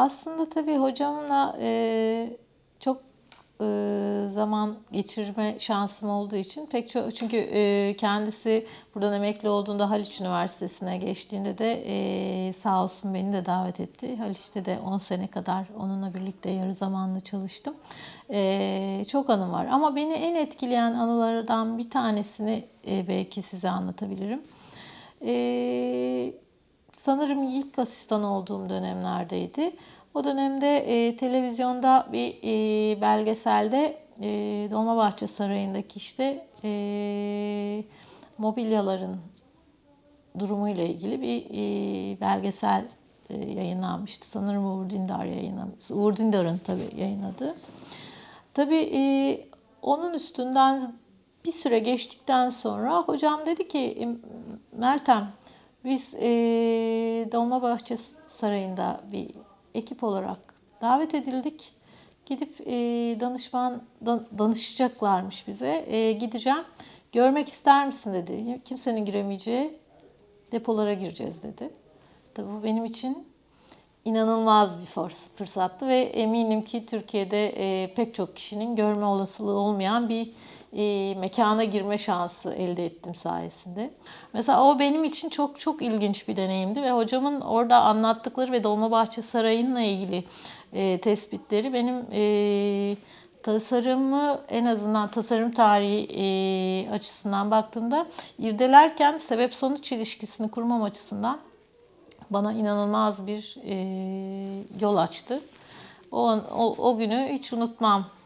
Aslında tabii hocamla e, çok e, zaman geçirme şansım olduğu için pek çok çünkü e, kendisi buradan emekli olduğunda Haliç Üniversitesi'ne geçtiğinde de e, sağ olsun beni de davet etti. Haliç'te de 10 sene kadar onunla birlikte yarı zamanlı çalıştım. E, çok anım var ama beni en etkileyen anılardan bir tanesini e, belki size anlatabilirim. E, sanırım ilk asistan olduğum dönemlerdeydi. O dönemde e, televizyonda bir e, belgeselde e, Dolmabahçe Sarayı'ndaki işte e, mobilyaların durumuyla ilgili bir e, belgesel e, yayınlanmıştı. Sanırım Uğur Dündar yayınlamış. Uğur Dündar'ın tabii yayınladığı. Tabii e, onun üstünden bir süre geçtikten sonra hocam dedi ki Meltem biz e, Dolmabahçe Sarayı'nda bir ekip olarak davet edildik. Gidip e, danışman dan, danışacaklarmış bize. E, gideceğim. Görmek ister misin dedi. Kimsenin giremeyeceği depolara gireceğiz dedi. Tabii bu benim için inanılmaz bir fırs- fırsattı ve eminim ki Türkiye'de e, pek çok kişinin görme olasılığı olmayan bir e, mekana girme şansı elde ettim sayesinde. Mesela o benim için çok çok ilginç bir deneyimdi ve hocamın orada anlattıkları ve Dolmabahçe Sarayı'nla ilgili e, tespitleri benim tasarımı en azından tasarım tarihi açısından baktığımda irdelerken sebep sonuç ilişkisini kurmam açısından bana inanılmaz bir e, yol açtı. O, o, o günü hiç unutmam.